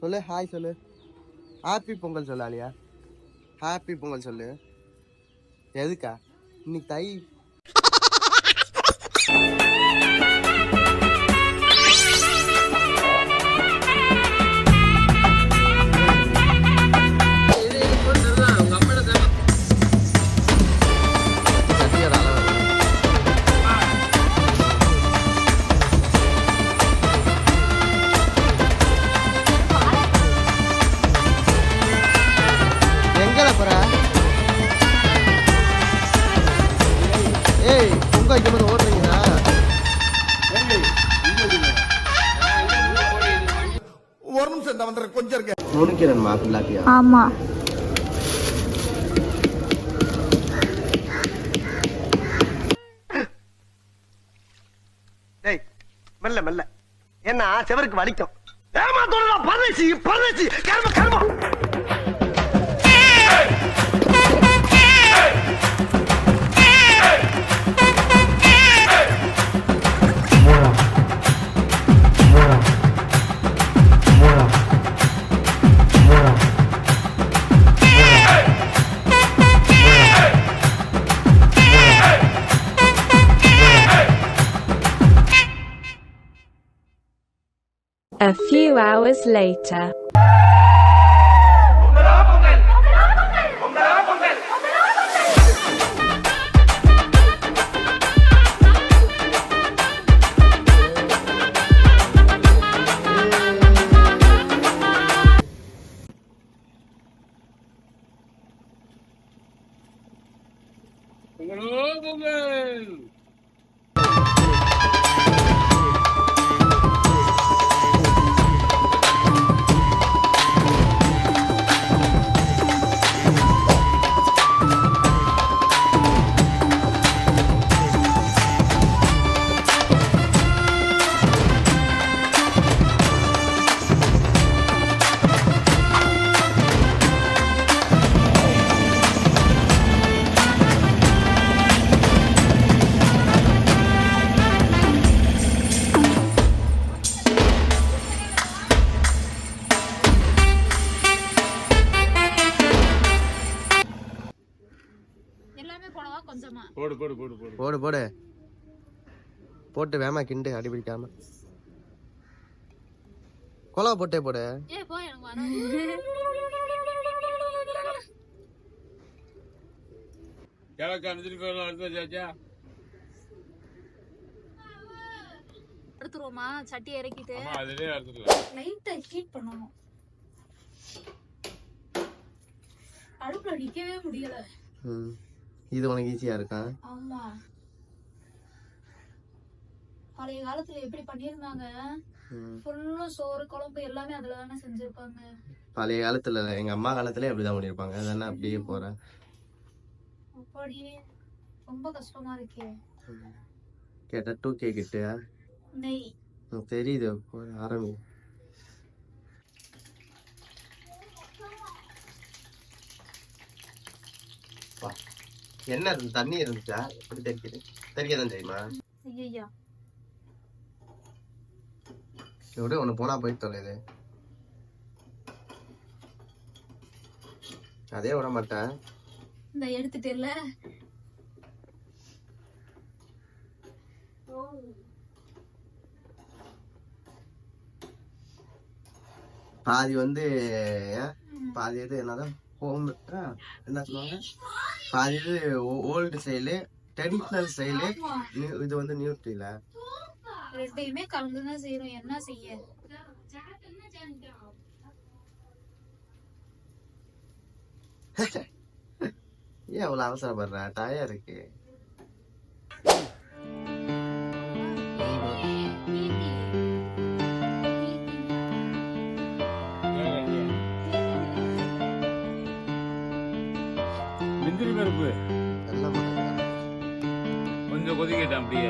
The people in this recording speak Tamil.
சொல்லு ஹாய் சொல்லு. ஹாப்பி பொங்கல் சொல்லு ஆலியா ஹாப்பி பொங்கல் சொல்லு. எதுக்கா? இன்னைக்கு தை நிமிஷம் இந்த வந்துடுறேன் கொஞ்சம் இருக்க முனுக்கிறேன்மா பிள்ளாட்டியா ஆமா. டேய் மெல்ல மெல்ல. என்ன செவருக்கு வலிக்கும். ஏமா தோணுதா பரதேசி பரதேசி. கர்ம கர்மம் A few hours later. கொஞ்சமா போடு போடு போட்டு வேமா கிண்டு அடி பிடிக்காம. கொலா போட்டே போடு. எடுத்துருவோமா சட்டி இறக்கிட்டு. லைட்டா ஹீட் பண்ணணும். அடுப்புல நிக்கவே முடியல. ம். இது உனக்கு ஈஸியா இருக்கா? ஆமா. பழைய காலத்துல எப்படி பண்ணிருந்தாங்க. ஃபுல்லும் சோறு குழம்பு எல்லாமே அதுல தானே செஞ்சிருப்பாங்க. பழைய காலத்துல எங்க அம்மா காலத்துல அப்படிதான் பண்ணிருப்பாங்க அதெல்லாம் அப்படியே போறேன் அப்படி ரொம்ப கஷ்டமா இருக்கே. கேட்டா டூ கே கிட்ட. நெய். தெரியுது. ஆரம்பி. வா. என்ன இருந்து தண்ணி இருந்துச்சா? எப்படி தெரிக்குது? தெரியாதான் தெரியுமா? ஐயா விட ஒண்ணு போனா போயிட்டு தொலைது அதே விட மாட்டேன். இந்த எடுத்துட்டேல்ல? பாதி வந்து? பாதி இது என்னதான் என்ன சொல்லுவாங்க பாதி இது ஓல்டு ஸ்டைலு ட்ரெடிஷ்னல் ஸ்டைலு இது வந்து நியூட்ரில ரெண்டையுமே கலந்துதான் செய்யறோம் என்ன செய்ய ஏன் அவ்வளவு அவசரப்படுற டயா இருக்கு முந்திரி பருப்பு. கொஞ்சம் கொதிக்கட்டும் அப்படியே